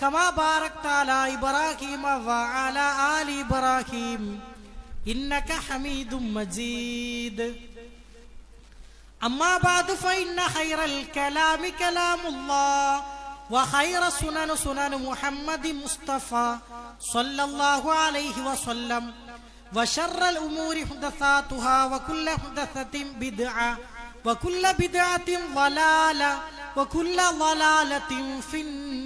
كما باركت على إبراهيم وعلى آل إبراهيم إنك حميد مجيد. أما بعد فإن خير الكلام كلام الله وخير سنن سنن محمد مصطفى صلى الله عليه وسلم وشر الأمور حدثاتها وكل حدثة بدعة وكل بدعة ضلالة وكل ضلالة في النار.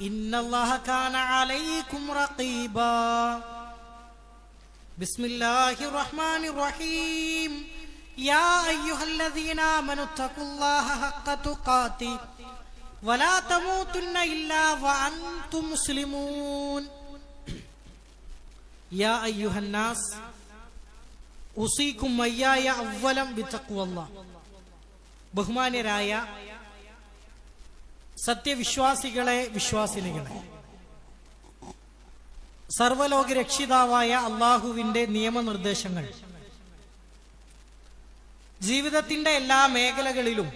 إن الله كان عليكم رقيبا بسم الله الرحمن الرحيم يا أيها الذين آمنوا اتقوا الله حق تقاته ولا تموتن إلا وأنتم مسلمون يا أيها الناس أوصيكم وإياي أولا بتقوى الله ബഹുമാന്യരായ സത്യവിശ്വാസികളെ വിശ്വാസിനികളെ. സർവലോക രക്ഷിതാവായ അള്ളാഹുവിന്റെ നിയമനിർദ്ദേശങ്ങൾ. ജീവിതത്തിന്റെ എല്ലാ മേഖലകളിലും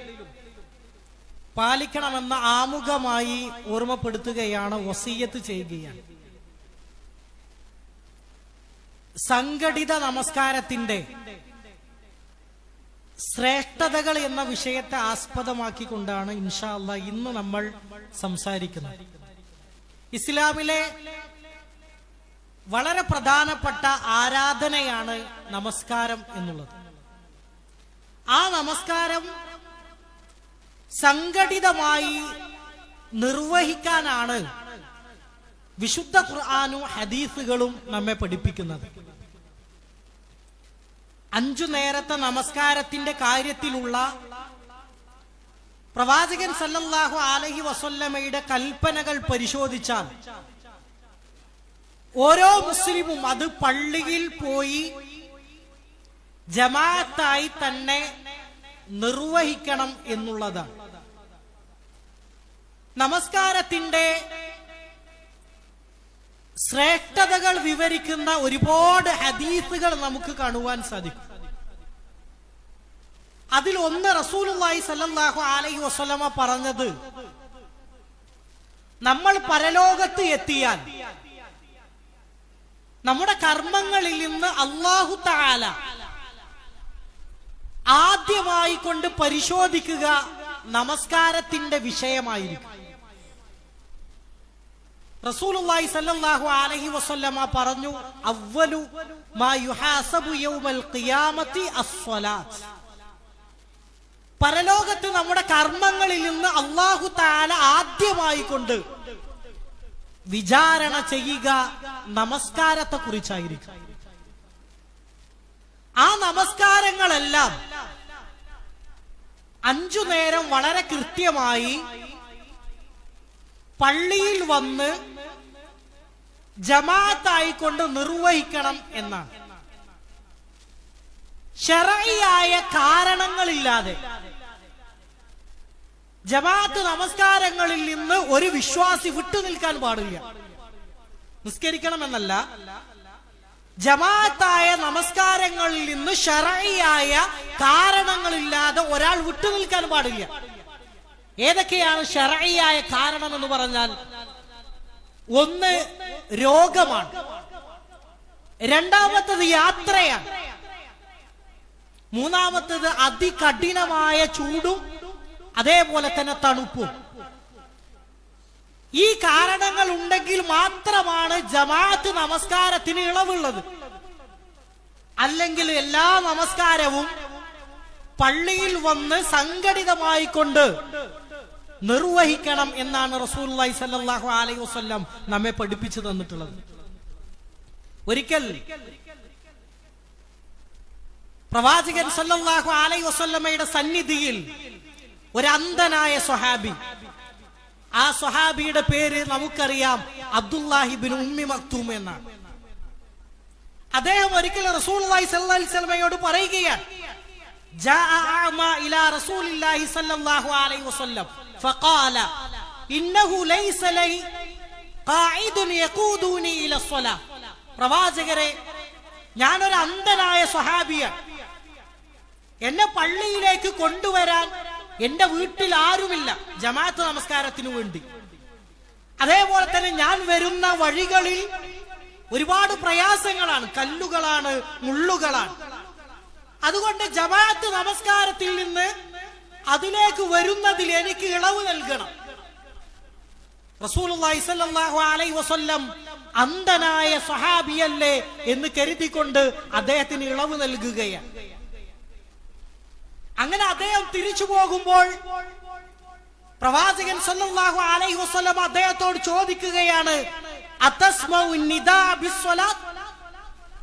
പാലിക്കണമെന്ന ആമുഖമായി ഓർമ്മപ്പെടുത്തുകയാണ് വസീയത്ത് ചെയ്യുകയാണ്. സംഘടിത നമസ്കാരത്തിന്റെ ശ്രേഷ്ഠതകൾ എന്ന വിഷയത്തെ ആസ്പദമാക്കിക്കൊണ്ടാണ് ഇൻഷാല്ല ഇന്ന് നമ്മൾ സംസാരിക്കുന്നത്. ഇസ്ലാമിലെ വളരെ പ്രധാനപ്പെട്ട ആരാധനയാണ് നമസ്കാരം എന്നുള്ളത്. ആ നമസ്കാരം സംഘടിതമായി നിർവഹിക്കാനാണ് വിശുദ്ധ ഖുർആാനും ഹദീസുകളും നമ്മെ പഠിപ്പിക്കുന്നത്. അഞ്ചു നേരത്തെ നമസ്കാരത്തിന്റെ കാര്യത്തിലുള്ള പ്രവാചകൻ സല്ലല്ലാഹു അലഹി വസല്ലമയുടെ കൽപ്പനകൾ പരിശോധിച്ചാൽ ഓരോ മുസ്ലിമും അത് പള്ളിയിൽ പോയി ജമാഅത്തായി തന്നെ നിർവഹിക്കണം എന്നുള്ളതാണ്. നമസ്കാരത്തിന്റെ ശ്രേഷ്ഠതകൾ വിവരിക്കുന്ന ഒരുപാട് ഹദീസുകൾ നമുക്ക് കാണുവാൻ സാധിക്കും. അതിൽ ഒന്ന് റസൂലുള്ളാഹി സല്ലല്ലാഹു അലൈഹി വസല്ലമ പറഞ്ഞത് നമ്മൾ പരലോകത്ത് എത്തിയാൽ നമ്മുടെ കർമ്മങ്ങളിൽ നിന്ന് അള്ളാഹു താല ആദ്യമായി കൊണ്ട് പരിശോധിക്കുക നമസ്കാരത്തിന്റെ വിഷയമായിരിക്കും. റസൂലുള്ളാഹി സല്ലല്ലാഹു അലൈഹി പറഞ്ഞു മാ യുഹാസബു യൗമൽ ഖിയാമത്തി പരലോകത്ത് നമ്മുടെ കർമ്മങ്ങളിൽ നിന്ന് അള്ളാഹു താല ആദ്യമായി കൊണ്ട് വിചാരണ ചെയ്യുക നമസ്കാരത്തെ കുറിച്ചായിരിക്കും. ആ നമസ്കാരങ്ങളെല്ലാം അഞ്ചു നേരം വളരെ കൃത്യമായി പള്ളിയിൽ വന്ന് ജമാഅത്തായിക്കൊണ്ട് നിർവഹിക്കണം എന്നാണ് ശരയായ കാരണങ്ങളില്ലാതെ. ജമാഅത്ത് നമസ്കാരങ്ങളിൽ നിന്ന് ഒരു വിശ്വാസി വിട്ടു നിൽക്കാൻ പാടില്ല. നിസ്കരിക്കണമെന്നല്ല ജമാഅത്തായ നമസ്കാരങ്ങളിൽ നിന്ന് ഷറയായ കാരണങ്ങളില്ലാതെ ഒരാൾ വിട്ടു നിൽക്കാൻ പാടില്ല. ഏതൊക്കെയാണ് ഷറയായ കാരണം എന്ന് പറഞ്ഞാൽ ഒന്ന് രോഗമാണ്. രണ്ടാമത്തത് യാത്രയാണ്. മൂന്നാമത്തത് അതികഠിനമായ ചൂടും അതേപോലെ തന്നെ തണുപ്പും. ഈ കാരണങ്ങൾ ഉണ്ടെങ്കിൽ മാത്രമാണ് ജമാഅത്ത് നമസ്കാരത്തിന് ഇളവുള്ളത്. അല്ലെങ്കിൽ എല്ലാ നമസ്കാരവും പള്ളിയിൽ വന്ന് സംഘടിതമായി കൊണ്ട് നിർവഹിക്കണം എന്നാണ് റസൂൽ സല്ലാഹു അലൈഹി വസ്ല്ലാം നമ്മെ പഠിപ്പിച്ചു തന്നിട്ടുള്ളത്. ഒരിക്കൽ പ്രവാചകൻ സല്ലാഹു അലൈഹി വസ്ല്ലമ്മയുടെ സന്നിധിയിൽ ഒരു അന്ധനായ സ്വഹാബി ആ സ്വഹാബിയുടെ പേര് നമുക്കറിയാം അബ്ദുല്ലാഹിബിൻ ഉമ്മി മക്തൂം എന്നാണ്. അദ്ദേഹം ഒരിക്കൽ റസൂൽ സ്വലമയോട് പറയുകയാണ് ജാ ഇലാ അലൈഹി വസല്ലം. فقال إنه ليس لي قاعد يقودني إلى الصلاة പ്രവാചകരെ ഞാനൊരു അന്ധനായ സ്വഹാബിയാണ് എന്നെ പള്ളിയിലേക്ക് കൊണ്ടുവരാൻ എന്റെ വീട്ടിൽ ആരുമില്ല ജമാഅത്ത് നമസ്കാരത്തിനു വേണ്ടി അതേപോലെ തന്നെ ഞാൻ വരുന്ന വഴികളിൽ ഒരുപാട് പ്രയാസങ്ങളാണ് കല്ലുകളാണ് മുള്ളുകളാണ് അതുകൊണ്ട് ജമാഅത്ത് നമസ്കാരത്തിൽ നിന്ന് അതിലേക്ക് വരുന്നതിൽ എനിക്ക് ഇളവ് നൽകണം. അലൈഹി വസല്ലം അന്ധനായ സഹാബിയല്ലേ എന്ന് കരുതിക്കൊണ്ട് അദ്ദേഹത്തിന് ഇളവ് നൽകുകയാണ്. അങ്ങനെ അദ്ദേഹം തിരിച്ചു പോകുമ്പോൾ പ്രവാചകൻ സല്ലല്ലാഹു അലൈഹി വസല്ലം അദ്ദേഹത്തോട് ചോദിക്കുകയാണ്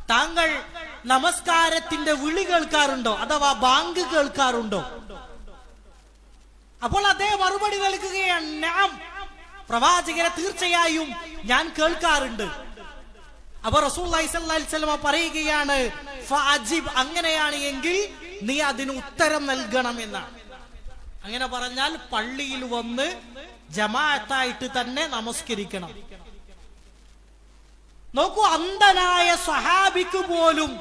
താങ്കൾ നമസ്കാരത്തിന്റെ വിളി കേൾക്കാറുണ്ടോ? അഥവാ ബാങ്ക് കേൾക്കാറുണ്ടോ? അപ്പോൾ അദ്ദേഹം മറുപടി നൽകുകയാണ്. നാം പ്രവാചകരെ തീർച്ചയായും ഞാൻ കേൾക്കാറുണ്ട്. അപ്പൊ റസൂൽ പറയുകയാണ് ഫഅജിബ് അങ്ങനെയാണ് എങ്കിൽ നീ അതിന് ഉത്തരം നൽകണം എന്നാണ്. അങ്ങനെ പറഞ്ഞാൽ പള്ളിയിൽ വന്ന് ജമാഅത്തായിട്ട് തന്നെ നമസ്കരിക്കണം. നോക്കൂ അന്ധനായ സഹാബിക്ക് പോലും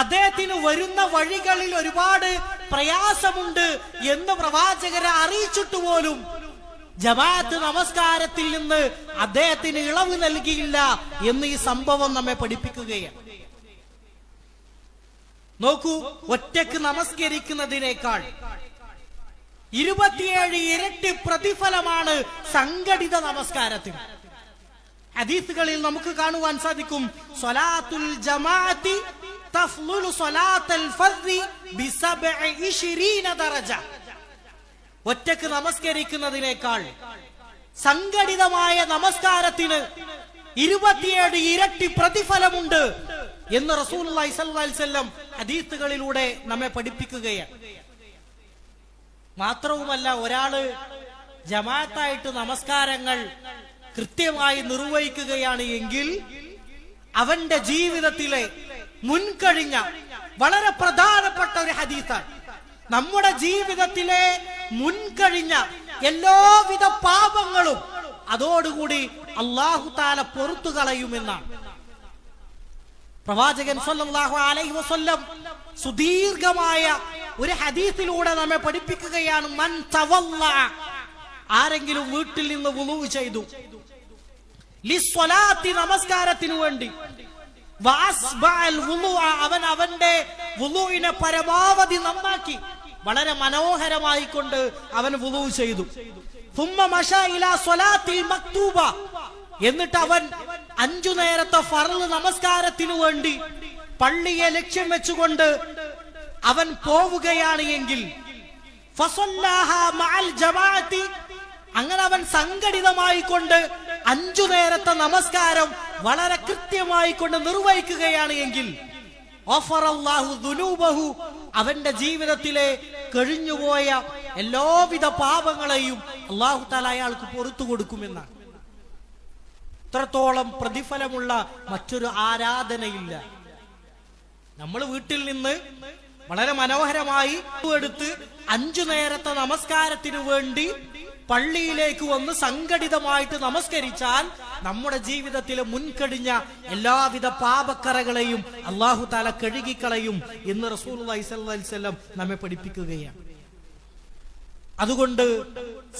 അദ്ദേഹത്തിന് വരുന്ന വഴികളിൽ ഒരുപാട് പ്രയാസമുണ്ട് എന്ന് പ്രവാചകരെ അറിയിച്ചിട്ട് പോലും ജമാഅത്ത് നമസ്കാരത്തിൽ നിന്ന് അദ്ദേഹത്തിന് ഇളവ് നൽകിയില്ല എന്ന് ഈ സംഭവം നമ്മെ പഠിപ്പിക്കുകയാണ്. നോക്കൂ ഒറ്റയ്ക്ക് നമസ്കരിക്കുന്നതിനേക്കാൾ ഇരുപത്തിയേഴ് ഇരട്ടി പ്രതിഫലമാണ് സംഘടിത നമസ്കാരത്തിന്. ഹദീസുകളിൽ നമുക്ക് കാണുവാൻ സാധിക്കും സ്വലാത്തുൽ ജമാഅത്തി ഒറ്റയ്ക്ക് നമസ്കരിക്കുന്നതിനേക്കാൾ സംഘടിതമായ നമസ്കാരത്തിന് ഇരുപത്തിയേഴ് ഇരട്ടി പ്രതിഫലമുണ്ട് എന്ന് അലൈഹി വസല്ലം ഹദീസുകളിലൂടെ നമ്മെ പഠിപ്പിക്കുകയാണ്. മാത്രവുമല്ല ഒരാൾ ജമാഅത്തായിട്ട് നമസ്കാരങ്ങൾ കൃത്യമായി നിർവഹിക്കുകയാണ് എങ്കിൽ അവന്റെ ജീവിതത്തിലെ മുൻകഴിഞ്ഞ വളരെ പ്രധാനപ്പെട്ട ഒരു ഹദീസാണ്. നമ്മുടെ ജീവിതത്തിലെ മുൻകഴിഞ്ഞ എല്ലാവിധ പാപങ്ങളും അതോടുകൂടി അള്ളാഹു താല പൊറത്തു കളയുമെന്നാണ്. പ്രവാചകൻ അലൈഹി വസല്ലം സുദീർഘമായ ഒരു ഹദീസിലൂടെ നമ്മെ പഠിപ്പിക്കുകയാണ് മൻ തവല്ല ആരെങ്കിലും വീട്ടിൽ നിന്ന് വുളു ചെയ്തു. നമസ്കാരത്തിനു വേണ്ടി അവൻ അവന്റെ വുലുവിനെ പരമാവധി നന്നാക്കി. വളരെ മനോഹരമായി കൊണ്ട് അവൻ വുലു ചെയ്തു. എന്നിട്ട് അവൻ അഞ്ചു നേരത്തെ ഫർൾ നമസ്കാരത്തിനു വേണ്ടി പള്ളിയെ ലക്ഷ്യം വെച്ചുകൊണ്ട് അവൻ പോവുകയാണ് എങ്കിൽ. അങ്ങനെ അവൻ സംഘടിതമായി കൊണ്ട് അഞ്ചു നേരത്തെ നമസ്കാരം വളരെ കൃത്യമായി കൊണ്ട് നിർവഹിക്കുകയാണ് എങ്കിൽ അവന്റെ ജീവിതത്തിലെ കഴിഞ്ഞുപോയ എല്ലാവിധ പാപങ്ങളെയും അള്ളാഹു താല അയാൾക്ക് പുറത്തു കൊടുക്കുമെന്നാണ്. ഇത്രത്തോളം പ്രതിഫലമുള്ള മറ്റൊരു ആരാധനയില്ല. നമ്മൾ വീട്ടിൽ നിന്ന് വളരെ മനോഹരമായി എടുത്ത് അഞ്ചു നേരത്തെ നമസ്കാരത്തിനു വേണ്ടി പള്ളിയിലേക്ക് വന്ന് സംഘടിതമായിട്ട് നമസ്കരിച്ചാൽ നമ്മുടെ ജീവിതത്തിലെ മുൻകടിഞ്ഞ എല്ലാവിധ പാപക്കറകളെയും അള്ളാഹു താല കഴുകിക്കളയും എന്ന് റസൂൽ അലൈസല്ലം നമ്മെ പഠിപ്പിക്കുകയാണ്. അതുകൊണ്ട്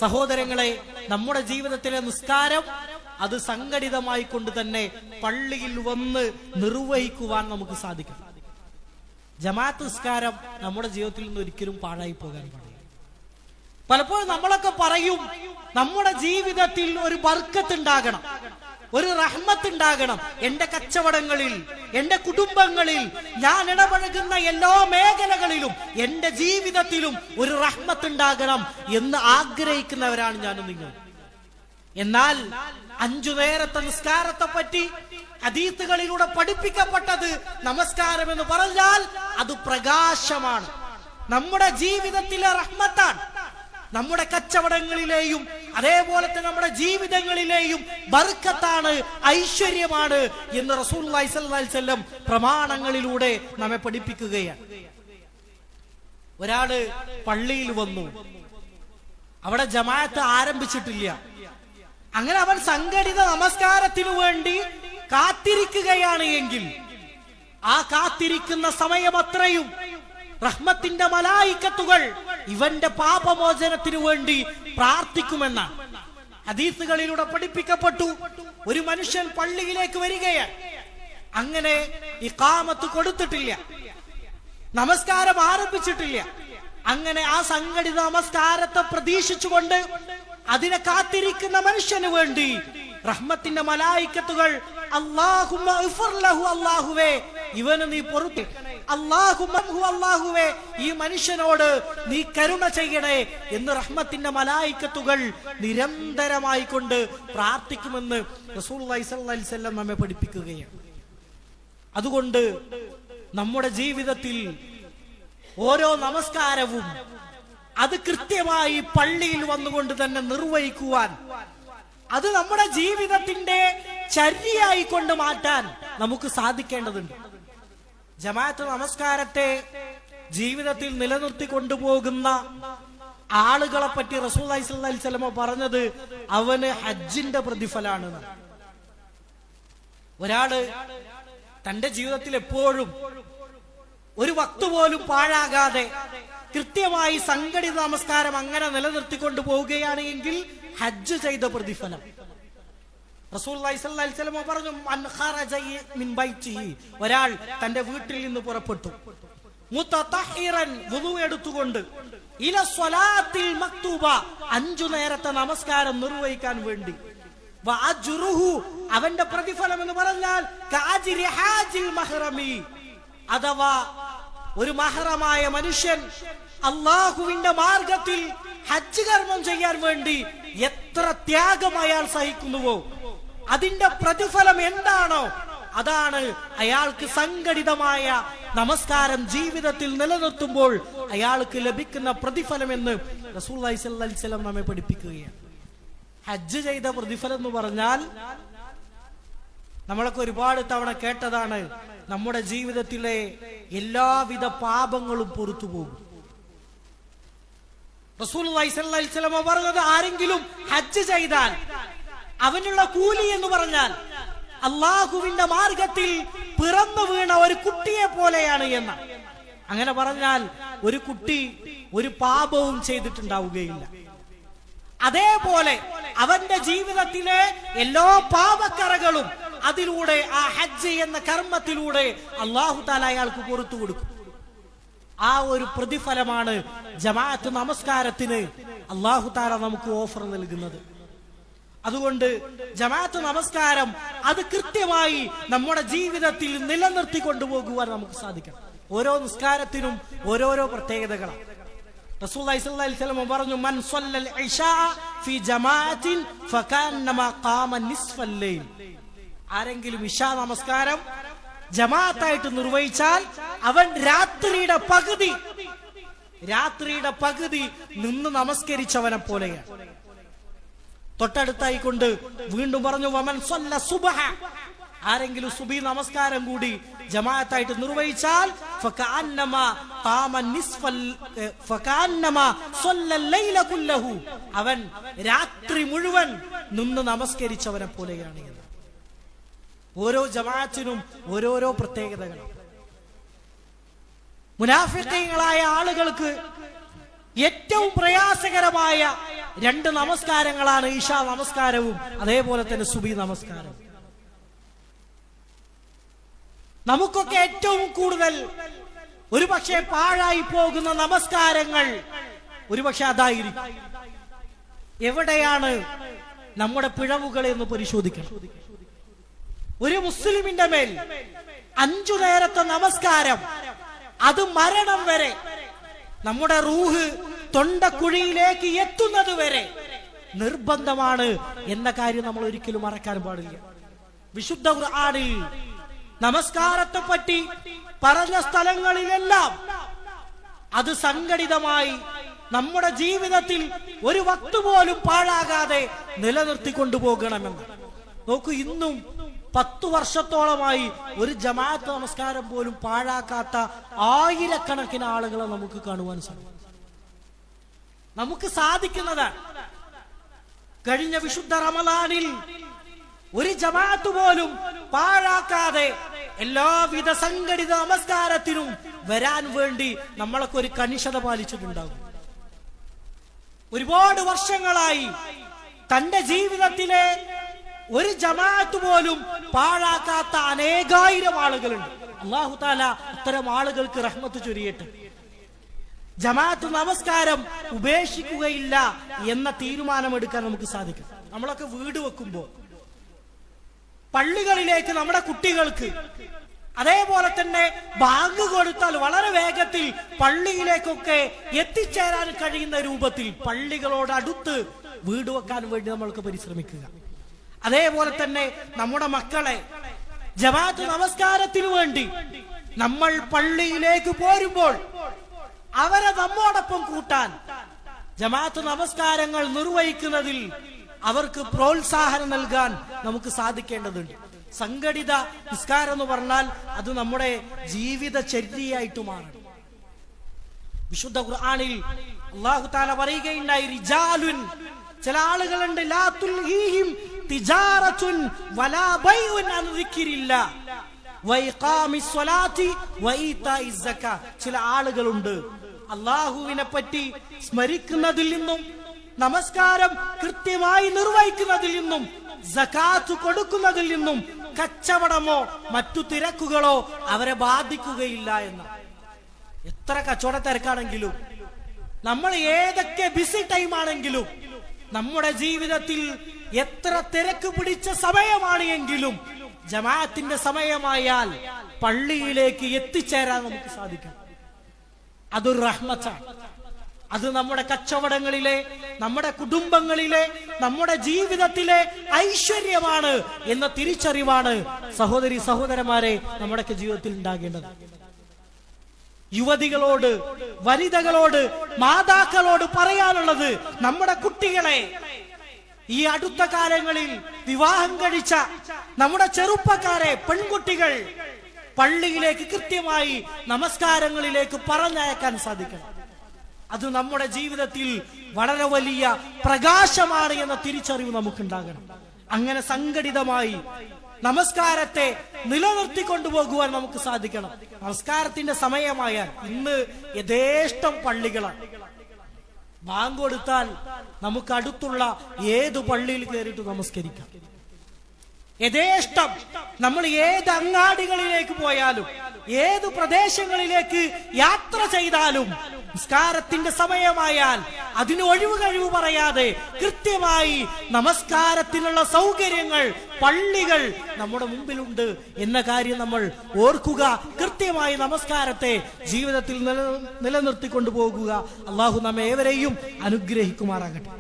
സഹോദരങ്ങളെ നമ്മുടെ ജീവിതത്തിലെ നിസ്കാരം അത് സംഘടിതമായി കൊണ്ട് തന്നെ പള്ളിയിൽ വന്ന് നിർവഹിക്കുവാൻ നമുക്ക് സാധിക്കും ജമാഅത്ത് നിസ്കാരം നമ്മുടെ ജീവിതത്തിൽ നിന്ന് ഒരിക്കലും പാഴായി പോകാൻ പാടില്ല. പലപ്പോഴും നമ്മളൊക്കെ പറയും നമ്മുടെ ജീവിതത്തിൽ ഒരു ബർക്കത്ത് ഉണ്ടാകണം ഒരു റഹ്മത്ത് ഉണ്ടാകണം എന്റെ കച്ചവടങ്ങളിൽ എന്റെ കുടുംബങ്ങളിൽ ഞാൻ ഇടപഴകുന്ന എല്ലാ മേഖലകളിലും എന്റെ ജീവിതത്തിലും ഒരു റഹ്മത്ത് ഉണ്ടാകണം എന്ന് ആഗ്രഹിക്കുന്നവരാണ് ഞാൻ നിങ്ങൾ എന്നാൽ അഞ്ചു നേരത്തെ നിസ്കാരത്തെ പറ്റി അതീത്തുകളിലൂടെ പഠിപ്പിക്കപ്പെട്ടത് നമസ്കാരം എന്ന് പറഞ്ഞാൽ അത് പ്രകാശമാണ്. നമ്മുടെ ജീവിതത്തിലെ റഹ്മത്താണ്. നമ്മുടെ കച്ചവടങ്ങളിലെയും അതേപോലെ തന്നെ നമ്മുടെ ജീവിതങ്ങളിലെയും ബർക്കത്താണ് ഐശ്വര്യമാണ് എന്ന് റസൂൽ വസല്ലം പ്രമാണങ്ങളിലൂടെ നമ്മെ പഠിപ്പിക്കുകയാണ്. ഒരാൾ പള്ളിയിൽ വന്നു. അവിടെ ജമാഅത്ത് ആരംഭിച്ചിട്ടില്ല. അങ്ങനെ അവൻ സംഘടിത നമസ്കാരത്തിനു വേണ്ടി കാത്തിരിക്കുകയാണ് എങ്കിൽ ആ കാത്തിരിക്കുന്ന സമയം അത്രയും. റഹ്മത്തിന്റെ മലായിക്കത്തുകൾ ഇവന്റെ പാപമോചനത്തിനു വേണ്ടി പ്രാർത്ഥിക്കുമെന്നാണ് ഹദീസുകളിലൂടെ പഠിപ്പിക്കപ്പെട്ടു. ഒരു മനുഷ്യൻ പള്ളിയിലേക്ക് വരികയാണ്. അങ്ങനെ ഈ കാമത്ത് കൊടുത്തിട്ടില്ല. നമസ്കാരം ആരംഭിച്ചിട്ടില്ല. അങ്ങനെ ആ സംഘടിത നമസ്കാരത്തെ പ്രതീക്ഷിച്ചുകൊണ്ട് അതിനെ കാത്തിരിക്കുന്ന മനുഷ്യന് വേണ്ടി റഹ്മത്തിന്റെ മലായിക്കത്തുകൾ അള്ളാഹു അള്ളാഹുവേ ഇവന് നീ പൊറുത്ത്. അല്ലാഹുവേ ഈ മനുഷ്യനോട് നീ കരുണ ചെയ്യണേ എന്ന് റഹ്മത്തിന്റെ മലായിക്കത്തുകൾ നിരന്തരമായി കൊണ്ട് പ്രാർത്ഥിക്കുമെന്ന് റസൂൽ വസല്ലം നമ്മെ പഠിപ്പിക്കുകയാണ്. അതുകൊണ്ട് നമ്മുടെ ജീവിതത്തിൽ ഓരോ നമസ്കാരവും അത് കൃത്യമായി പള്ളിയിൽ വന്നുകൊണ്ട് തന്നെ നിർവഹിക്കുവാൻ അത് നമ്മുടെ ജീവിതത്തിന്റെ ചര്യയായി കൊണ്ട് മാറ്റാൻ നമുക്ക് സാധിക്കേണ്ടതുണ്ട്. ജമാഅത്ത് നമസ്കാരത്തെ ജീവിതത്തിൽ നിലനിർത്തി കൊണ്ടുപോകുന്ന ആളുകളെ പറ്റി റസൂൽ സ്വലമ പറഞ്ഞത് അവന് ഹജ്ജിന്റെ പ്രതിഫലാണ് ഒരാൾ തന്റെ ജീവിതത്തിൽ എപ്പോഴും ഒരു വക്ത് പോലും പാഴാകാതെ കൃത്യമായി സംഘടിത നമസ്കാരം അങ്ങനെ നിലനിർത്തിക്കൊണ്ടു പോവുകയാണെങ്കിൽ ഹജ്ജ് ചെയ്ത പ്രതിഫലം. വസല്ലം പറഞ്ഞു ഒരാൾ തന്റെ വീട്ടിൽ നിന്ന് പുറപ്പെട്ടു. എടുത്തുകൊണ്ട് അഞ്ചു നേരത്തെ നമസ്കാരം നിർവഹിക്കാൻ വേണ്ടി. അവന്റെ പ്രതിഫലം എന്ന് പറഞ്ഞാൽ അഥവാ ഒരു മഹറമായ മനുഷ്യൻ അള്ളാഹുവിന്റെ മാർഗത്തിൽ ഹജ്ജ് കർമ്മം ചെയ്യാൻ വേണ്ടി എത്ര ത്യാഗം അയാൾ സഹിക്കുന്നുവോ? അതിന്റെ പ്രതിഫലം എന്താണോ അതാണ് അയാൾക്ക് സംഘടിതമായ നമസ്കാരം ജീവിതത്തിൽ നിലനിർത്തുമ്പോൾ അയാൾക്ക് ലഭിക്കുന്ന പ്രതിഫലം എന്ന് റസൂൽ വസ്ലം നമ്മെ പഠിപ്പിക്കുകയാണ്. ഹജ്ജ് ചെയ്ത പ്രതിഫലം എന്ന് പറഞ്ഞാൽ നമ്മളൊക്കെ ഒരുപാട് തവണ കേട്ടതാണ് നമ്മുടെ ജീവിതത്തിലെ എല്ലാവിധ പാപങ്ങളും പുറത്തു പോകും. റസൂൽ വൈസല്ലമ പറഞ്ഞത് ആരെങ്കിലും ഹജ്ജ് ചെയ്താൽ അവനുള്ള കൂലി എന്ന് പറഞ്ഞാൽ അള്ളാഹുവിന്റെ മാർഗത്തിൽ പിറന്നു വീണ ഒരു കുട്ടിയെ പോലെയാണ് എന്ന്. അങ്ങനെ പറഞ്ഞാൽ ഒരു കുട്ടി ഒരു പാപവും ചെയ്തിട്ടുണ്ടാവുകയില്ല. അതേപോലെ അവന്റെ ജീവിതത്തിലെ എല്ലാ പാപക്കറകളും അതിലൂടെ ആ ഹജ്ജ് എന്ന കർമ്മത്തിലൂടെ അള്ളാഹു താല അയാൾക്ക് പുറത്തു കൊടുക്കും. ആ ഒരു പ്രതിഫലമാണ് ജമാഅത്ത് നമസ്കാരത്തിന് അള്ളാഹു താല നമുക്ക് ഓഫർ നൽകുന്നത്. അതുകൊണ്ട് ജമാഅത്ത് നമസ്കാരം അത് കൃത്യമായി നമ്മുടെ ജീവിതത്തിൽ നിലനിർത്തി കൊണ്ടുപോകുവാൻ നമുക്ക് സാധിക്കണം. ഓരോ നിസ്കാരത്തിനും ഓരോരോ പ്രത്യേകതകളാണ്. അലൈഹി വസല്ലം പറഞ്ഞു മൻ ഫി ജമാഅത്തിൻ ഖാമ ലൈൽ. ആരെങ്കിലും ഇശാ നമസ്കാരം ജമാഅത്തായിട്ട് നിർവഹിച്ചാൽ അവൻ രാത്രിയുടെ പകുതി രാത്രിയുടെ പകുതി നിന്ന് നമസ്കരിച്ചവനെ പോലെയാണ്. തൊട്ടടുത്തായി കൊണ്ട് വീണ്ടും പറഞ്ഞു വമൻ സ്വല്ല സുബഹ. ആരെങ്കിലും സുബി നമസ്കാരം കൂടി ജമാഅത്തായിട്ട് നിർവഹിച്ചാൽ. അവൻ രാത്രി മുഴുവൻ നിന്ന് നമസ്കരിച്ചവനെ പോലെയാണ് എന്ന്. ഓരോ ജമാഅത്തിനും ഓരോരോ പ്രത്യേകതകളാണ് മുനാഫിക്കങ്ങളായ ആളുകൾക്ക് ഏറ്റവും പ്രയാസകരമായ രണ്ട് നമസ്കാരങ്ങളാണ് ഈശ നമസ്കാരവും അതേപോലെ തന്നെ സുബി നമസ്കാരവും നമുക്കൊക്കെ ഏറ്റവും കൂടുതൽ ഒരു പക്ഷേ പാഴായി പോകുന്ന നമസ്കാരങ്ങൾ ഒരുപക്ഷെ അതായിരിക്കും. എവിടെയാണ് നമ്മുടെ പിഴവുകൾ എന്ന് പരിശോധിക്കണം. ഒരു മുസ്ലിമിന്റെ മേൽ അഞ്ചു നേരത്തെ നമസ്കാരം അത് മരണം വരെ നമ്മുടെ റൂഹ് തൊണ്ടക്കുഴിയിലേക്ക് എത്തുന്നത് വരെ നിർബന്ധമാണ് എന്ന കാര്യം നമ്മൾ ഒരിക്കലും മറക്കാൻ പാടില്ല. വിശുദ്ധ ഖുർആനിൽ നമസ്കാരത്തെ പറ്റി പറഞ്ഞ സ്ഥലങ്ങളിലെല്ലാം അത് സംഘടിതമായി നമ്മുടെ ജീവിതത്തിൽ ഒരു വക്ത് പോലും പാഴാകാതെ നിലനിർത്തിക്കൊണ്ടു പോകണമെന്ന്. നോക്കൂ ഇന്നും പത്തു വർഷത്തോളമായി ഒരു ജമാഅത്ത് നമസ്കാരം പോലും പാഴാക്കാത്ത ആയിരക്കണക്കിന് ആളുകളെ നമുക്ക് കാണുവാൻ സാധിക്കും. നമുക്ക് സാധിക്കുന്നത് കഴിഞ്ഞ വിശുദ്ധ റമദാനിൽ ഒരു ജമാഅത്ത് പോലും പാഴാക്കാതെ എല്ലാവിധ സംഘടിത നമസ്കാരത്തിനും വരാൻ വേണ്ടി നമ്മളൊക്കെ ഒരു കണിശത പാലിച്ചിട്ടുണ്ടാകും. ഒരുപാട് വർഷങ്ങളായി തന്റെ ജീവിതത്തിലെ ഒരു ജമാഅത്ത് പോലും പാഴാക്കാത്ത അനേകായിരം ആളുകളുണ്ട്. അള്ളാഹു താല അത്തരം ആളുകൾക്ക് റഹ്മത്ത് ചൊരിയട്ടെ. ജമാഅത്ത് നമസ്കാരം ഉപേക്ഷിക്കുകയില്ല എന്ന തീരുമാനമെടുക്കാൻ നമുക്ക് സാധിക്കും. നമ്മളൊക്കെ വീട് വെക്കുമ്പോൾ പള്ളികളിലേക്ക് നമ്മുടെ കുട്ടികൾക്ക് അതേപോലെ തന്നെ ബാങ്ക് കൊടുത്താൽ വളരെ വേഗത്തിൽ പള്ളിയിലേക്കൊക്കെ എത്തിച്ചേരാൻ കഴിയുന്ന രൂപത്തിൽ പള്ളികളോട് അടുത്ത് വീട് വെക്കാൻ വേണ്ടി നമ്മൾക്ക് പരിശ്രമിക്കുക. അതേപോലെ തന്നെ നമ്മുടെ മക്കളെ ജമാഅത്ത് നമസ്കാരത്തിനു വേണ്ടി നമ്മൾ പള്ളിയിലേക്ക് പോരുമ്പോൾ അവരെ നമ്മോടൊപ്പം കൂട്ടാൻ ജമാഅത്ത് നമസ്കാരങ്ങൾ നിർവഹിക്കുന്നതിൽ അവർക്ക് പ്രോത്സാഹനം നൽകാൻ നമുക്ക് സാധിക്കേണ്ടതുണ്ട്. സംഘടിത നിസ്കാരം എന്ന് പറഞ്ഞാൽ അത് നമ്മുടെ ജീവിത ചര്യയായിട്ട് മാറണം. വിശുദ്ധ ഖുർആാനിൽ അള്ളാഹു താല പറയുകയുണ്ടായി ചില ആളുകളുണ്ട് വലാ ബൈഉൻ ചില ആളുകളുണ്ട്. അള്ളാഹുവിനെ പറ്റി സ്മരിക്കുന്നതിൽ നിന്നും നമസ്കാരം കൃത്യമായി നിർവഹിക്കുന്നതിൽ നിന്നും സകാത്ത് കൊടുക്കുന്നതിൽ നിന്നും കച്ചവടമോ മറ്റു തിരക്കുകളോ അവരെ ബാധിക്കുകയില്ല എന്ന്. എത്ര കച്ചവട തിരക്കാണെങ്കിലും നമ്മൾ ഏതൊക്കെ ബിസി ടൈം ആണെങ്കിലും നമ്മുടെ ജീവിതത്തിൽ എത്ര തിരക്ക് പിടിച്ച സമയമാണ് എങ്കിലും ജമാഅത്തിന്റെ സമയമായാൽ പള്ളിയിലേക്ക് എത്തിച്ചേരാൻ നമുക്ക് സാധിക്കും. അതൊരു റഹ്മത്താണ്. അത് നമ്മുടെ കച്ചവടങ്ങളിലെ നമ്മുടെ കുടുംബങ്ങളിലെ നമ്മുടെ ജീവിതത്തിലെ ഐശ്വര്യമാണ് എന്ന തിരിച്ചറിവാണ് സഹോദരി സഹോദരന്മാരെ നമ്മുടെ ജീവിതത്തിൽ ഉണ്ടാകേണ്ടത്. യുവതികളോട് വനിതകളോട് മാതാക്കളോട് പറയാനുള്ളത് നമ്മുടെ കുട്ടികളെ. ഈ അടുത്ത കാലങ്ങളിൽ വിവാഹം കഴിച്ച നമ്മുടെ ചെറുപ്പക്കാരെ പെൺകുട്ടികൾ പള്ളിയിലേക്ക് കൃത്യമായി നമസ്കാരങ്ങളിലേക്ക് പറഞ്ഞയക്കാൻ സാധിക്കണം. അത് നമ്മുടെ ജീവിതത്തിൽ വളരെ വലിയ പ്രകാശമാണ് എന്ന തിരിച്ചറിവ് നമുക്കുണ്ടാകണം. അങ്ങനെ സംഘടിതമായി നമസ്കാരത്തെ നിലനിർത്തി കൊണ്ടുപോകുവാൻ നമുക്ക് സാധിക്കണം. നമസ്കാരത്തിന്റെ സമയമായാൽ ഇന്ന് യഥേഷ്ടം പള്ളികളാണ്. ബാങ്ക് കൊടുത്താൽ നമുക്ക് അടുത്തുള്ള ഏതു പള്ളിയിൽ കയറിയിട്ട് നമസ്കരിക്കാം. യഥേഷ്ടം. നമ്മൾ ഏത് അങ്ങാടികളിലേക്ക് പോയാലും ഏത് പ്രദേശങ്ങളിലേക്ക് യാത്ര ചെയ്താലും നിസ്കാരത്തിന്റെ സമയമായാൽ അതിന് ഒഴിവ് കഴിവ് പറയാതെ കൃത്യമായി നമസ്കാരത്തിനുള്ള സൗകര്യങ്ങൾ പള്ളികൾ നമ്മുടെ മുമ്പിലുണ്ട് എന്ന കാര്യം നമ്മൾ ഓർക്കുക കൃത്യമായി നമസ്കാരത്തെ ജീവിതത്തിൽ നില നിലനിർത്തിക്കൊണ്ടു പോകുക അള്ളാഹു നമ്മെ ഏവരെയും അനുഗ്രഹിക്കുമാറാകട്ടെ.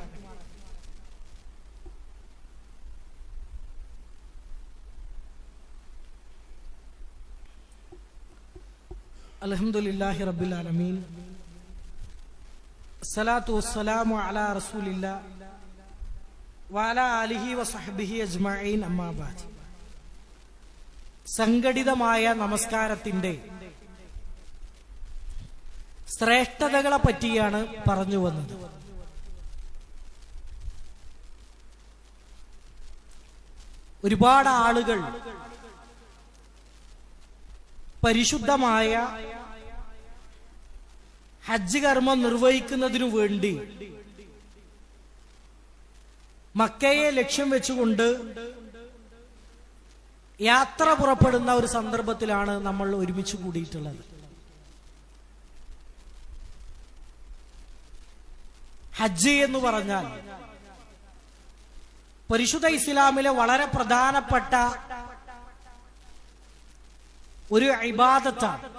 അലഹമുല്ലാഹി റബുലാലമീൻ സലാത്തു വസ്സലാമു അലാ റസൂലില്ല വാല അലിഹി വസഹബിഹി അജ്മഈൻ. അമ്മാബാദ് സംഘടിതമായ നമസ്കാരത്തിന്റെ ശ്രേഷ്ഠതകളെ പറ്റിയാണ് പറഞ്ഞു വന്നത്. ഒരുപാട് ആളുകൾ പരിശുദ്ധമായ ഹജ്ജ് കർമ്മം നിർവഹിക്കുന്നതിനു വേണ്ടി മക്കയെ ലക്ഷ്യം വെച്ചുകൊണ്ട് യാത്ര പുറപ്പെടുന്ന ഒരു സന്ദർഭത്തിലാണ് നമ്മൾ ഒരുമിച്ച് കൂടിയിട്ടുള്ളത്. ഹജ്ജ് എന്ന് പറഞ്ഞാൽ പരിശുദ്ധ ഇസ്ലാമിലെ വളരെ പ്രധാനപ്പെട്ട ഒരു ഇബാദത്താണ്.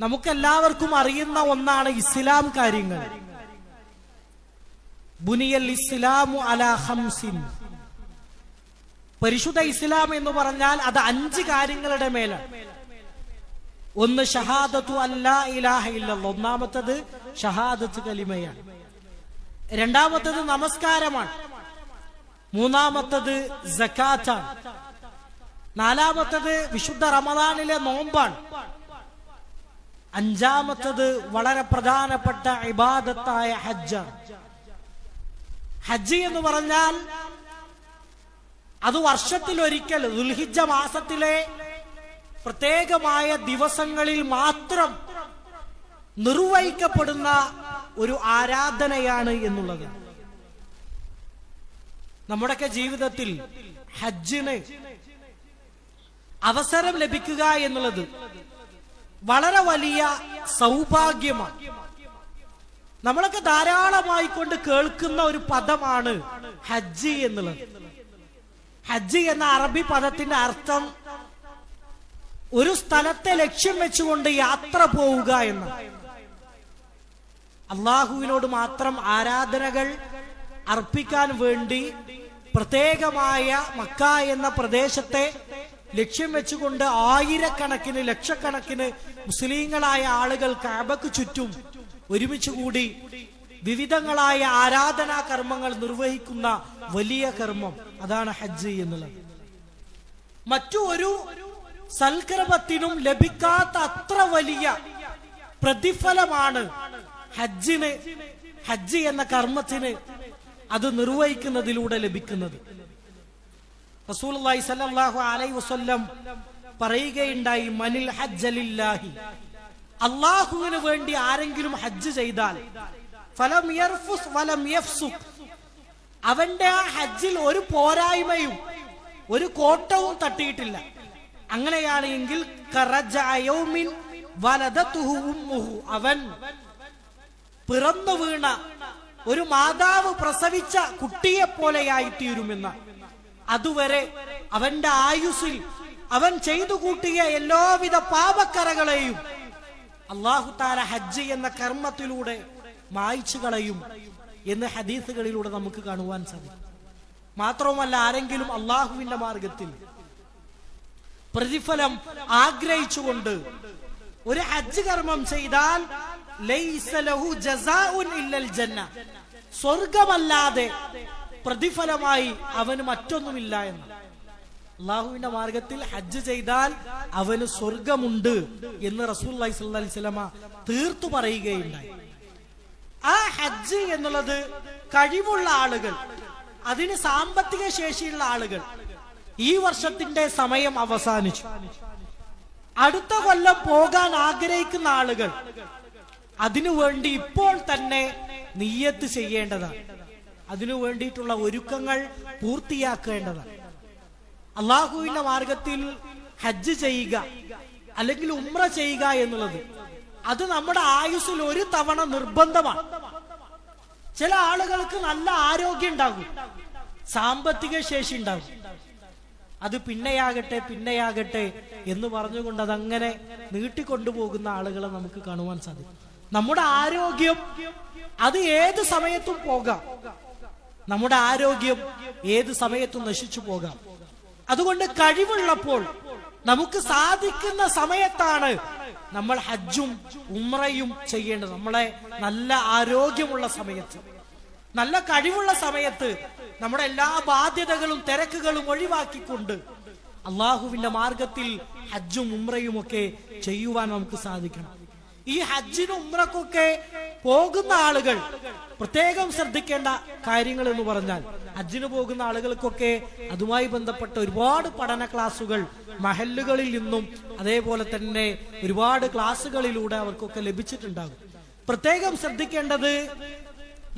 നമുക്കെല്ലാവർക്കും അറിയുന്ന ഒന്നാണ് ഇസ്ലാം കാര്യങ്ങൾ. ബുനിയൽ ഇസ്ലാമു അല ഹംസിൻ പരിശുദ്ധ ഇസ്ലാം എന്ന് പറഞ്ഞാൽ അത് അഞ്ച് കാര്യങ്ങളുടെ മേലാണ്. ഒന്ന് ഷഹാദത്തു അല്ലാ ഇലാഹ ഇല്ലല്ലാഹ്. ഒന്നാമത്തത് ഷഹാദത്ത് കലിമയാണ്. രണ്ടാമത്തത് നമസ്കാരമാണ്. മൂന്നാമത്തത് ജക്കാത്താണ് നാലാമത്തത് വിശുദ്ധ റമദാനിലെ നോമ്പാണ്. അഞ്ചാമത്തത് വളരെ പ്രധാനപ്പെട്ട ഇബാദത്തായ ഹജ്ജാണ്. ഹജ്ജ് എന്ന് പറഞ്ഞാൽ അത് വർഷത്തിൽ ഒരിക്കൽ ദുൽഹിജ മാസത്തിലെ പ്രത്യേകമായ ദിവസങ്ങളിൽ മാത്രം നിർവഹിക്കപ്പെടുന്ന ഒരു ആരാധനയാണ് എന്നുള്ളത്. നമ്മുടെയൊക്കെ ജീവിതത്തിൽ ഹജ്ജിന് അവസരം ലഭിക്കുക എന്നുള്ളത് വളരെ വലിയ സൗഭാഗ്യമാണ്. നമ്മളൊക്കെ ധാരാളമായി കൊണ്ട് കേൾക്കുന്ന ഒരു പദമാണ് ഹജ്ജ് എന്നുള്ളത്. ഹജ്ജ് എന്ന അറബി പദത്തിന്റെ അർത്ഥം ഒരു സ്ഥലത്തെ ലക്ഷ്യം വെച്ചുകൊണ്ട് യാത്ര പോവുക എന്ന് അള്ളാഹുവിനോട് മാത്രം ആരാധനകൾ അർപ്പിക്കാൻ വേണ്ടി പ്രത്യേകമായ മക്ക എന്ന പ്രദേശത്തെ ലക്ഷ്യം വെച്ചുകൊണ്ട് ആയിരക്കണക്കിന് ലക്ഷക്കണക്കിന് മുസ്ലിങ്ങളായ ആളുകൾ കാബക്ക് ചുറ്റും ഒരുമിച്ച് കൂടി വിവിധങ്ങളായ ആരാധനാ കർമ്മങ്ങൾ നിർവഹിക്കുന്ന വലിയ കർമ്മം. അതാണ് ഹജ്ജ് എന്നുള്ളത്. മറ്റു ഒരു സൽക്കർമ്മത്തിനും ലഭിക്കാത്ത അത്ര വലിയ പ്രതിഫലമാണ് ഹജ്ജിന്. ഹജ്ജ് എന്ന കർമ്മത്തിന് അത് നിർവഹിക്കുന്നതിലൂടെ ലഭിക്കുന്നത്. റസൂലുള്ളാഹി സ്വല്ലല്ലാഹു അലൈഹി വസല്ലം പറയുകയുണ്ടായി മനിൽ ഹജ്ജലില്ലാഹി അള്ളാഹുവിന് വേണ്ടി ആരെങ്കിലും ഹജ്ജ് ചെയ്താൽ ഫലം യഫ്സുഖ് അവന്റെ ആ ഹജ്ജിൽ ഒരു പോരായ്മയും ഒരു കോട്ടവും തട്ടിയിട്ടില്ല. അങ്ങനെയാണെങ്കിൽ. അവൻ പിറന്നു വീണ ഒരു മാതാവ് പ്രസവിച്ച കുട്ടിയെ പോലെയായി തീരുമെന്ന അതുവരെ അവന്റെ ആയുസ്സിൽ അവൻ ചെയ്തു കൂട്ടിയ എല്ലാവിധ പാപക്കറകളെയും അള്ളാഹു താല ഹജ്ജ് എന്ന കർമ്മത്തിലൂടെ മായ്ച്ചു കളയും എന്ന് ഹദീസുകളിലൂടെ നമുക്ക് കാണുവാൻ സാധിക്കും. മാത്രവുമല്ല ആരെങ്കിലും അള്ളാഹുവിന്റെ മാർഗത്തിൽ പ്രതിഫലം ആഗ്രഹിച്ചുകൊണ്ട് ഒരു ഹജ്ജ് കർമ്മം ചെയ്താൽ സ്വർഗമല്ലാതെ പ്രതിഫലമായി അവന് മറ്റൊന്നുമില്ല എന്ന്. അള്ളാഹുവിന്റെ മാർഗത്തിൽ ഹജ്ജ് ചെയ്താൽ അവന് സ്വർഗമുണ്ട് എന്ന് റസൂൽ അലൈഹി തീർത്തു പറയുകയുണ്ടായി. ആ ഹജ്ജ് എന്നുള്ളത് കഴിവുള്ള ആളുകൾ അതിന് സാമ്പത്തിക ശേഷിയുള്ള ആളുകൾ ഈ വർഷത്തിന്റെ സമയം അവസാനിച്ചു. അടുത്ത കൊല്ലം പോകാൻ ആഗ്രഹിക്കുന്ന ആളുകൾ അതിനു വേണ്ടി ഇപ്പോൾ തന്നെ നീയത്ത് ചെയ്യേണ്ടതാണ്. അതിനു വേണ്ടിയിട്ടുള്ള ഒരുക്കങ്ങൾ പൂർത്തിയാക്കേണ്ടതാണ്. അള്ളാഹുവിന്റെ മാർഗത്തിൽ ഹജ്ജ് ചെയ്യുക അല്ലെങ്കിൽ ഉമ്ര ചെയ്യുക എന്നുള്ളത് അത് നമ്മുടെ ആയുസ്സിൽ ഒരു തവണ നിർബന്ധമാണ്. ചില ആളുകൾക്ക് നല്ല ആരോഗ്യം ഉണ്ടാകും. സാമ്പത്തിക ശേഷി ഉണ്ടാകും. അത് പിന്നെയാകട്ടെ പിന്നെയാകട്ടെ എന്ന് പറഞ്ഞുകൊണ്ട് അതങ്ങനെ നീട്ടിക്കൊണ്ടുപോകുന്ന ആളുകളെ നമുക്ക് കാണുവാൻ സാധിക്കും. നമ്മുടെ ആരോഗ്യം അത് ഏത് സമയത്തും പോകാം. നമ്മുടെ ആരോഗ്യം ഏത് സമയത്തും നശിച്ചു പോകാം. അതുകൊണ്ട് കഴിവുള്ളപ്പോൾ നമുക്ക് സാധിക്കുന്ന സമയത്താണ് നമ്മൾ ഹജ്ജും ഉമ്രയും ചെയ്യേണ്ടത്. നമ്മളെ നല്ല ആരോഗ്യമുള്ള സമയത്ത് നല്ല കഴിവുള്ള സമയത്ത് നമ്മുടെ എല്ലാ ബാധ്യതകളും തിരക്കുകളും ഒഴിവാക്കിക്കൊണ്ട് അള്ളാഹുവിന്റെ മാർഗത്തിൽ ഹജ്ജും ഉമ്രയും ഒക്കെ ചെയ്യുവാൻ നമുക്ക് സാധിക്കണം. ഈ ഹജ്ജിനും ഉമ്രക്കൊക്കെ പോകുന്ന ആളുകൾ പ്രത്യേകം ശ്രദ്ധിക്കേണ്ട കാര്യങ്ങൾ എന്ന് പറഞ്ഞാൽ ഹജ്ജിന് പോകുന്ന ആളുകൾക്കൊക്കെ അതുമായി ബന്ധപ്പെട്ട ഒരുപാട് പഠന ക്ലാസുകൾ മഹല്ലുകളിൽ നിന്നും അതേപോലെ തന്നെ ഒരുപാട് ക്ലാസ്സുകളിലൂടെ അവർക്കൊക്കെ ലഭിച്ചിട്ടുണ്ടാകും. പ്രത്യേകം ശ്രദ്ധിക്കേണ്ടത്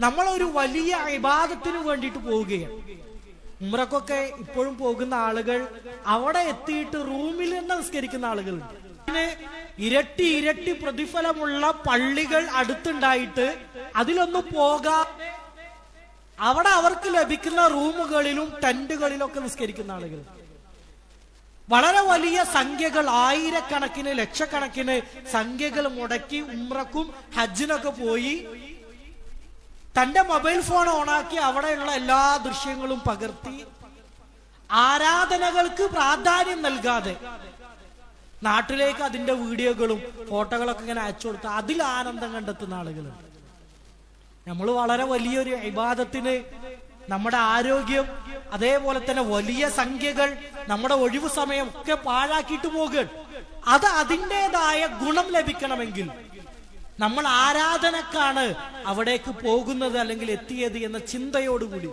നമ്മളൊരു വലിയ ഇബാദത്തിന് വേണ്ടിയിട്ട് പോവുകയാണ്. ഉമ്രക്കൊക്കെ ഇപ്പോഴും പോകുന്ന ആളുകൾ അവിടെ എത്തിയിട്ട് റൂമിൽ നിന്ന് നിസ്കരിക്കുന്ന ആളുകളുണ്ട്. ഇരട്ടി ഇരട്ടി പ്രതിഫലമുള്ള പള്ളികൾ അടുത്തുണ്ടായിട്ട് അതിലൊന്നും പോകാ. അവിടെ അവർക്ക് ലഭിക്കുന്ന റൂമുകളിലും ടെന്റുകളിലൊക്കെ നിസ്കരിക്കുന്ന ആളുകൾ. വളരെ വലിയ സംഖ്യകൾ ആയിരക്കണക്കിന് ലക്ഷക്കണക്കിന് സംഖ്യകൾ മുടക്കി ഉമ്രക്കും ഹജ്ജിനൊക്കെ പോയി. തന്റെ മൊബൈൽ ഫോൺ ഓണാക്കി അവിടെയുള്ള എല്ലാ ദൃശ്യങ്ങളും പകർത്തി. ആരാധനകൾക്ക് പ്രാധാന്യം നൽകാതെ നാട്ടിലേക്ക് അതിന്റെ വീഡിയോകളും ഫോട്ടോകളൊക്കെ ഇങ്ങനെ അയച്ചു കൊടുത്ത് അതിൽ ആനന്ദം കണ്ടെത്തുന്ന ആളുകളുണ്ട്. നമ്മൾ വളരെ വലിയൊരു വിവാദത്തിന് നമ്മുടെ ആരോഗ്യം അതേപോലെ തന്നെ വലിയ സംഖ്യകൾ നമ്മുടെ ഒഴിവ് സമയം ഒക്കെ പാഴാക്കിയിട്ട് പോകുക അത് അതിന്റെതായ ഗുണം ലഭിക്കണമെങ്കിൽ നമ്മൾ ആരാധനക്കാണ് അവിടേക്ക് പോകുന്നത് അല്ലെങ്കിൽ എത്തിയത് എന്ന ചിന്തയോടുകൂടി.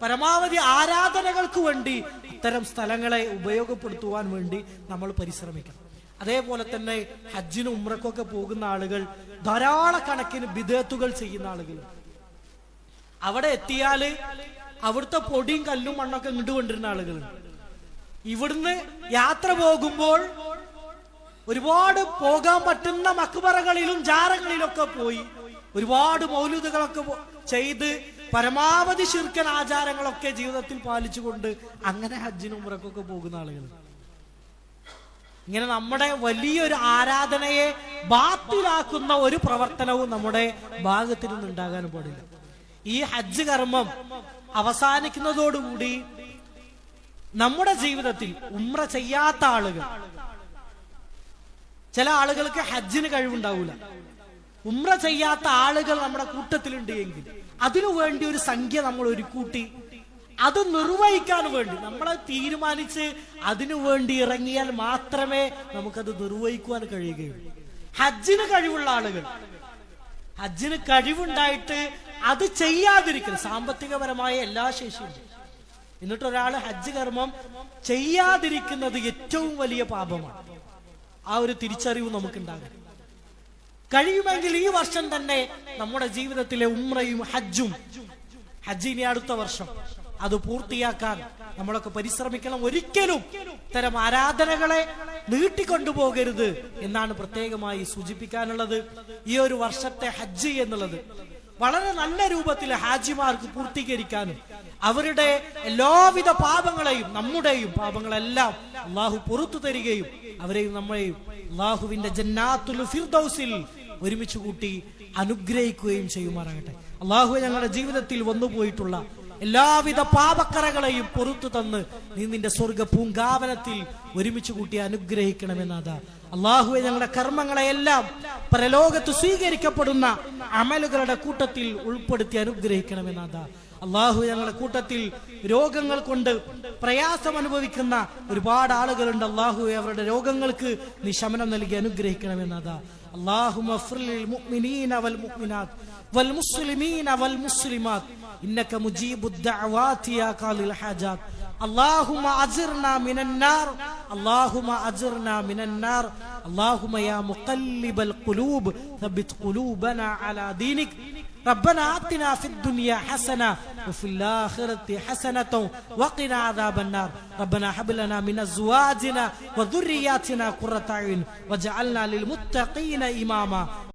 പരമാവധി ആരാധനകൾക്ക് വേണ്ടി ഇത്തരം സ്ഥലങ്ങളെ ഉപയോഗപ്പെടുത്തുവാൻ വേണ്ടി നമ്മൾ പരിശ്രമിക്കണം. അതേപോലെ തന്നെ ഹജ്ജിനും ഉമ്രക്കൊക്കെ പോകുന്ന ആളുകൾ ധാരാളക്കണക്കിന് വിദേത്തുകൾ ചെയ്യുന്ന ആളുകൾ അവിടെ എത്തിയാൽ അവിടുത്തെ പൊടിയും കല്ലും മണ്ണൊക്കെ ഇങ്ങോട്ട് കൊണ്ടിരുന്ന ആളുകളുണ്ട്. ഇവിടുന്ന് യാത്ര പോകുമ്പോൾ ഒരുപാട് പോകാൻ പറ്റുന്ന മക്ബറകളിലും ജാറകളിലൊക്കെ പോയി ഒരുപാട് മൗലൂദുകളൊക്കെ ചെയ്ത് പരമാവധി ശിർക്കൻ ആചാരങ്ങളൊക്കെ ജീവിതത്തിൽ പാലിച്ചുകൊണ്ട് അങ്ങനെ ഹജ്ജിനും ഉമ്രക്കൊക്കെ പോകുന്ന ആളുകൾ. ഇങ്ങനെ നമ്മുടെ വലിയൊരു ആരാധനയെ ബാത്തിലാക്കുന്ന ഒരു പ്രവർത്തനവും നമ്മുടെ ഭാഗത്തിൽ നിന്ന് ഉണ്ടാകാൻ പാടില്ല. ഈ ഹജ്ജ് കർമ്മം അവസാനിക്കുന്നതോടുകൂടി നമ്മുടെ ജീവിതത്തിൽ ഉമ്ര ചെയ്യാത്ത ആളുകൾ ചില ആളുകൾക്ക് ഹജ്ജിന് കഴിവുണ്ടാവൂല. ഉമ്ര ചെയ്യാത്ത ആളുകൾ നമ്മുടെ കൂട്ടത്തിലുണ്ട് എങ്കിൽ അതിനു വേണ്ടി ഒരു സംഖ്യ നമ്മൾ ഒരുക്കൂട്ടി. അത് നിർവഹിക്കാൻ വേണ്ടി. നമ്മൾ തീരുമാനിച്ച് അതിനു വേണ്ടി ഇറങ്ങിയാൽ മാത്രമേ നമുക്കത് നിർവഹിക്കുവാൻ കഴിയുകയുള്ളൂ. ഹജ്ജിന് കഴിവുള്ള ആളുകൾ. ഹജ്ജിന് കഴിവുണ്ടായിട്ട് അത് ചെയ്യാതിരിക്കൽ. സാമ്പത്തികപരമായ എല്ലാ ശേഷിയും. എന്നിട്ട് ഒരാൾ ഹജ്ജ് കർമ്മം ചെയ്യാതിരിക്കുന്നത് ഏറ്റവും വലിയ പാപമാണ്. ആ ഒരു തിരിച്ചറിവ് നമുക്കുണ്ടാകും കഴിയുമെങ്കിൽ ഈ വർഷം തന്നെ നമ്മുടെ ജീവിതത്തിലെ ഉമ്രയും ഹജ്ജും. ഹജ്ജിനെ അടുത്ത വർഷം. അത് പൂർത്തിയാക്കാൻ നമ്മളൊക്കെ പരിശ്രമിക്കണം. ഒരിക്കലും ഇത്തരം ആരാധനകളെ നീട്ടിക്കൊണ്ടുപോകരുത് എന്നാണ് പ്രത്യേകമായി സൂചിപ്പിക്കാനുള്ളത്. ഈ ഒരു വർഷത്തെ ഹജ്ജ് എന്നുള്ളത് വളരെ നല്ല രൂപത്തിൽ ഹാജിമാർക്ക് പൂർത്തീകരിക്കാനും അവരുടെ എല്ലാവിധ പാപങ്ങളെയും നമ്മുടെയും പാപങ്ങളെല്ലാം അള്ളാഹു പുറത്തു തരികയും അവരെയും നമ്മളെയും അള്ളാഹുവിന്റെ ജന്നാത്തുൽ ഫിർദൗസിൽ ഒരുമിച്ച് കൂട്ടി അനുഗ്രഹിക്കുകയും ചെയ്യുമാറാകട്ടെ. അള്ളാഹു ഞങ്ങളുടെ ജീവിതത്തിൽ വന്നുപോയിട്ടുള്ള എല്ലാവിധ പാപക്കറകളെയും പൊറത്തു തന്ന് നീ നിന്റെ സ്വർഗ പൂങ്കാവനത്തിൽ ഒരുമിച്ച് കൂട്ടി അനുഗ്രഹിക്കണമെന്നാത. അള്ളാഹുവെ ഞങ്ങളുടെ കർമ്മങ്ങളെയെല്ലാം പരലോകത്ത് സ്വീകരിക്കപ്പെടുന്ന അമലുകളുടെ കൂട്ടത്തിൽ ഉൾപ്പെടുത്തി അനുഗ്രഹിക്കണമെന്നാത. അള്ളാഹു ഞങ്ങളുടെ കൂട്ടത്തിൽ രോഗങ്ങൾ കൊണ്ട് പ്രയാസം അനുഭവിക്കുന്ന ഒരുപാട് ആളുകളുണ്ട്. അള്ളാഹു അവരുടെ രോഗങ്ങൾക്ക് നീ ശമനം നൽകി അനുഗ്രഹിക്കണമെന്നാഥ اللهم اغفر للمؤمنين والمؤمنات والمسلمين والمسلمات. إنك مجيب الدعوات يا قاضي الحاجات. اللهم أجرنا من النار. اللهم أجرنا من النار. اللهم يا مقلب القلوب. ثبت قلوبنا على دينك. ربنا آتنا في الدنيا حسنة وفي الآخرة حسنة وقنا عذاب النار. ربنا هب لنا من أزواجنا وذرياتنا قرة أعين وجعلنا للمتقين إماما.